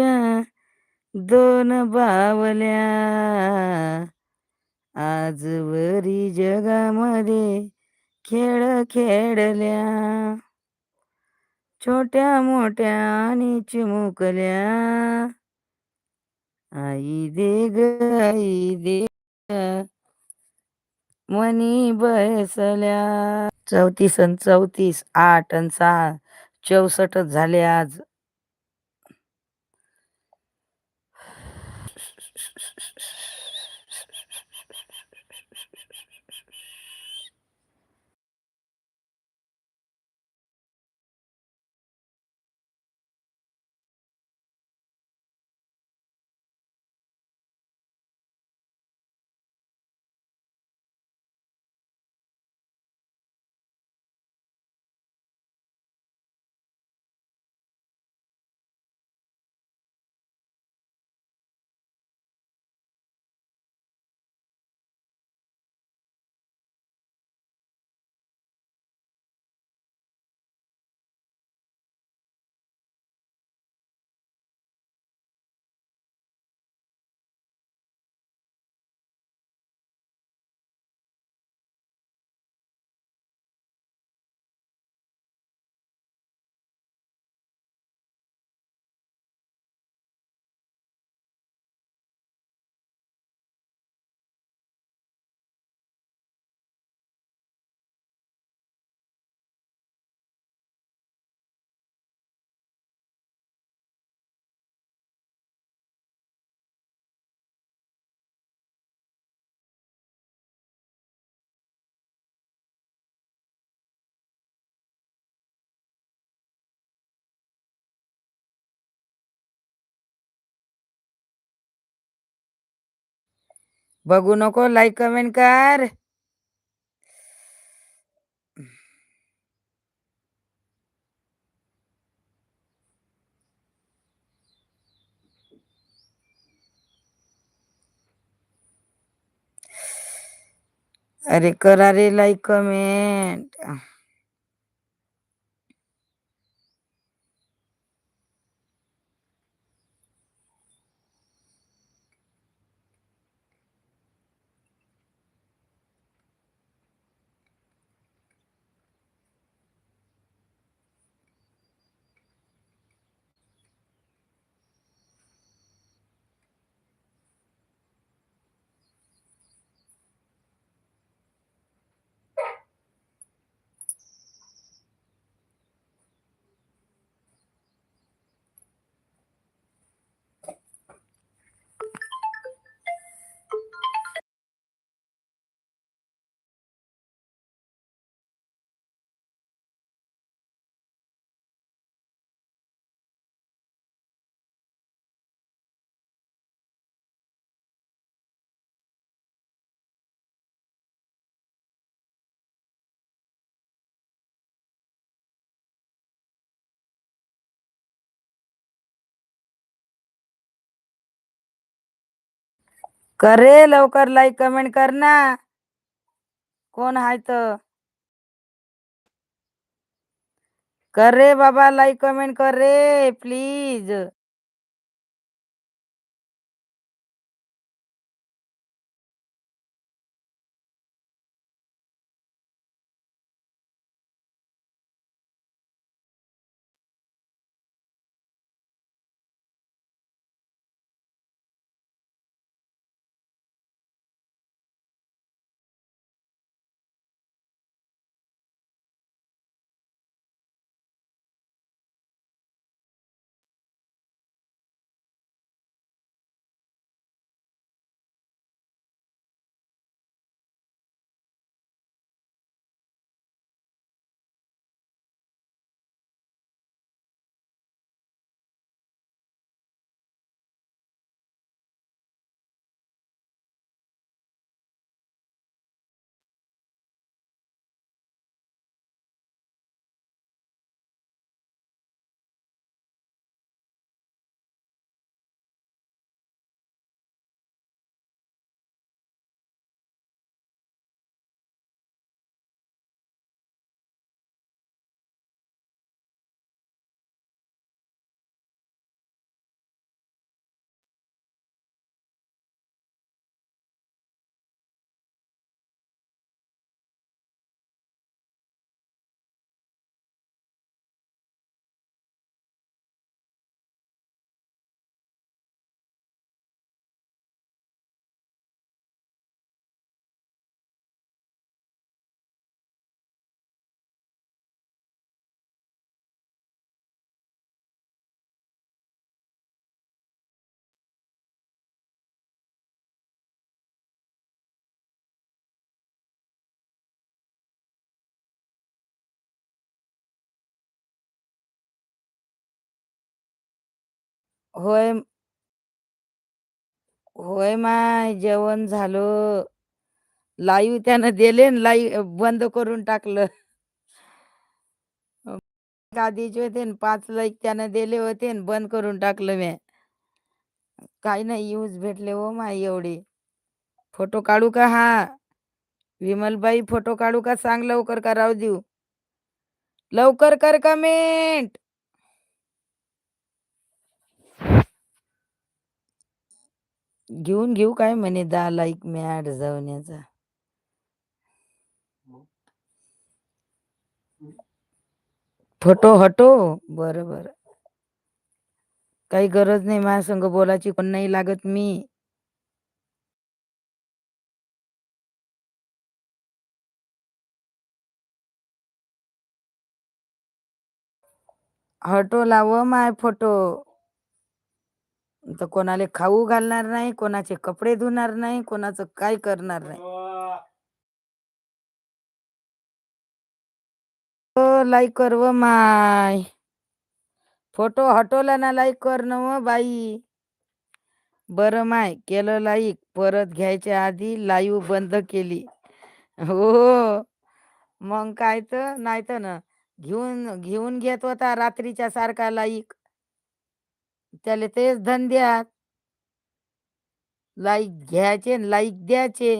आमच्या दोन बावल्या. आजवरी जगामध्ये खेळ खेळल्या. छोट्या मोठ्या आणि चिमुकल्या. आई दे ग आई दे मनी बसल्या. चौतीस अन चौतीस आठ अन सहा चौसष्ट झाले आज. बघू नको लाईक कमेंट कर. अरे करा रे लाईक कमेंट कर रे लवकर लाईक कमेंट कर ना. कोण हाय तर कर रे बाबा लाईक कमेंट कर रे प्लीज होय होय माय जेवण झालं. लाईव त्यानं दिले लाईव्ह बंद करून टाकलं. आधीचे होते पाच लाईक त्यानं दिले होते बंद करून टाकलं मी काही नाही यूज भेटले हो माय एवढे. फोटो काढू का हा? विमलबाई फोटो काढू का? सांग लवकर का? राहू देऊ. लवकर कर कमेंट. घेऊन घेऊ काय म्हणे दहा लाईक मी ऍड जाऊन फोटो हटो. बरं बरं काही गरज नाही माझ्या संग बोलायची पण नाही लागत मी. हटो लाव माय फोटो. तर कोणाला खाऊ घालणार नाही कोणाचे कपडे धुणार नाही कोणाचं काय करणार नाही. हो, लाईक कर व माय. फोटो हटवला ना लाईक कर न व बाई. बर माय केलं लाईक परत घ्यायच्या आधी लाईव्ह बंद केली. हो. मग काय तर नाही तर ना घेऊन घेऊन घेत होता रात्रीच्या सारखा लाईक त्याला तेच धंद्यात लाईक घ्यायचे लाईक द्यायचे.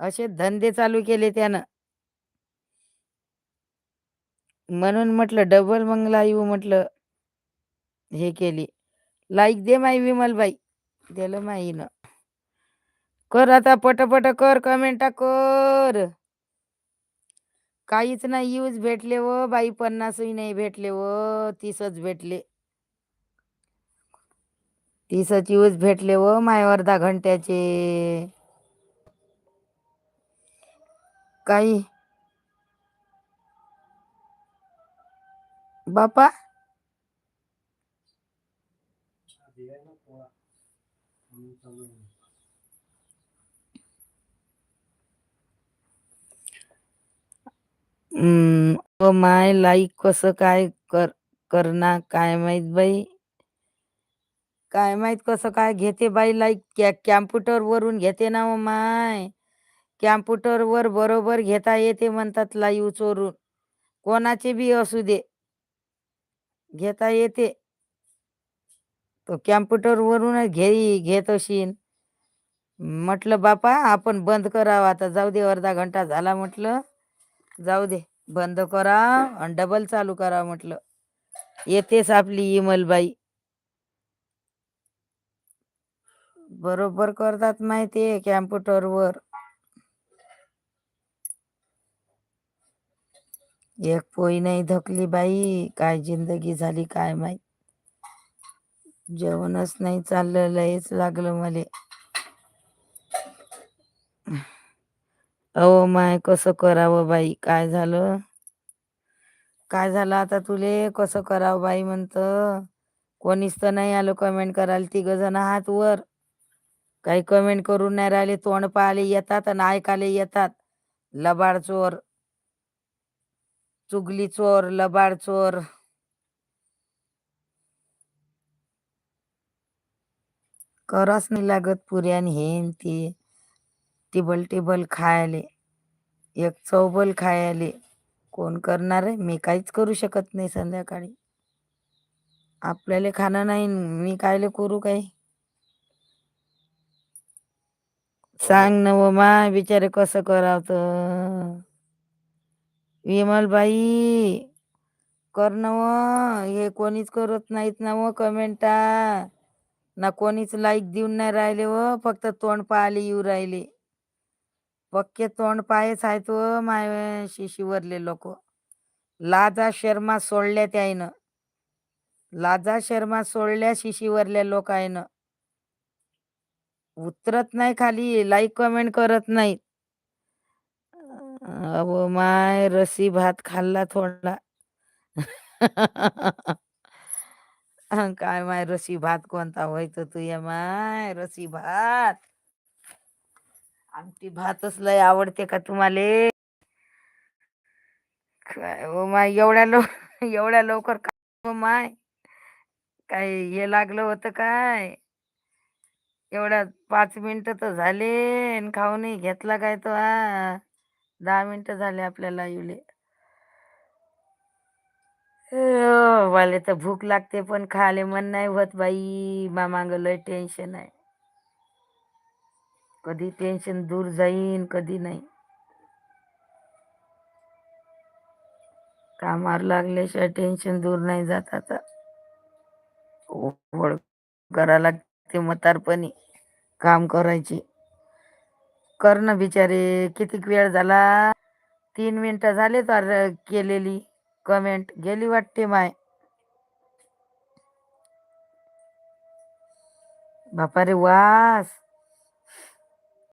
असे धंदे चालू केले त्यानं. म्हणून म्हटलं डबल मंगला येऊ म्हटलं हे केली. लाईक दे माई विमलबाई. दिलं माईनं. कर आता पटपट कर कमेंटा कर. काहीच नाही यूज भेटले व बाई पन्नासही नाही भेटले व तीसच भेटले. ती सचिवच भेटले व माय अर्धा घंट्याचे. काही. बापा. माय लाईक कसं काय कर करणार काय माहीत बाई? काय माहीत कसं काय घेते बाई लाईक कॅम्प्युटर वरून घेते ना व माय. कॅम्प्युटर वर बरोबर घेता येते म्हणतात लाईव्ह चोरून. कोणाचे बी असू दे. घेता येते. तो कॅम्प्युटर वरूनच घे घेत अशीन. म्हटलं बापा आपण बंद करावं आता. जाऊ दे अर्धा घंटा झाला म्हटलं. जाऊ दे बंद करा आणि डबल चालू करा म्हटलं. येतेच आपली इमलबाई. बरोबर करतात माहितीये कॅम्प्युटर वर. एक पोई नाही धकली बाई काय जिंदगी झाली काय माहीत. जेवणच नाही चाललं लयच लागलं मले. अहो माय कसं करावं बाई? काय झालं? काय झालं आता तुले? कसं करावं बाई म्हणत? कोणीच तर नाही आलो कमेंट करायला तिघ जण हात वर काही कमेंट करून नाही राहिले. तोंड पाहायला येतात आणि ऐकायला येतात. लबाड चोर. चुगली चोर लबाड चोर. कराच नाही लागत पुऱ्यान हेन ते. टेबल टेबल खायले. एक चौबल खायले. कोण करणार आहे? मी काहीच करू शकत नाही संध्याकाळी. आपल्याला खाणं नाही. मी कायले करू काही? सांग न व माय बिचारे कसं करावत विमलबाई कर ना व. हे कोणीच करत नाहीत ना व कमेंटा. ना कोणीच लाईक देऊन नाही राहिले व. फक्त तोंड पाहायला येऊ राहिले. पक्के तोंड पायच आहेत व माय शिशीवरले लोक. लाजा शर्मा सोडल्या त्याईनं लाजा शर्मा सोडल्या शिशीवरल्या लोक आहे ना उतरत नाही खाली लाईक कमेंट करत नाहीत. अहो माय रसी भात खाल्ला थोडा. काय माय रसी भात कोणता? व्हायचं तू या माय रसी भात. आमटी भातच लय आवडते का तुम्हाला? काय हो माय एवढ्या लो एवढ्या लवकर काय हो माय? काय हे लागलं होतं काय? एवढ्या पाच मिनिटं तर झाले आणि खाऊनही घेतला काय तो हा. दहा मिनिटं झाले आपल्याला येले वाले तर भूक लागते पण खाले मन नाही होत बाई. मामांग लय टेन्शन आहे. कधी टेन्शन दूर जाईन कधी नाही. कामावर लागल्याशिवाय टेन्शन दूर नाही जात आता. ओळख करा लागते म्हातारपणी. काम करायची. कर ना बिचारे किती वेळ झाला? तीन मिनटं झाले तर केलेली कमेंट गेली वाटते माय. बापा रे वास.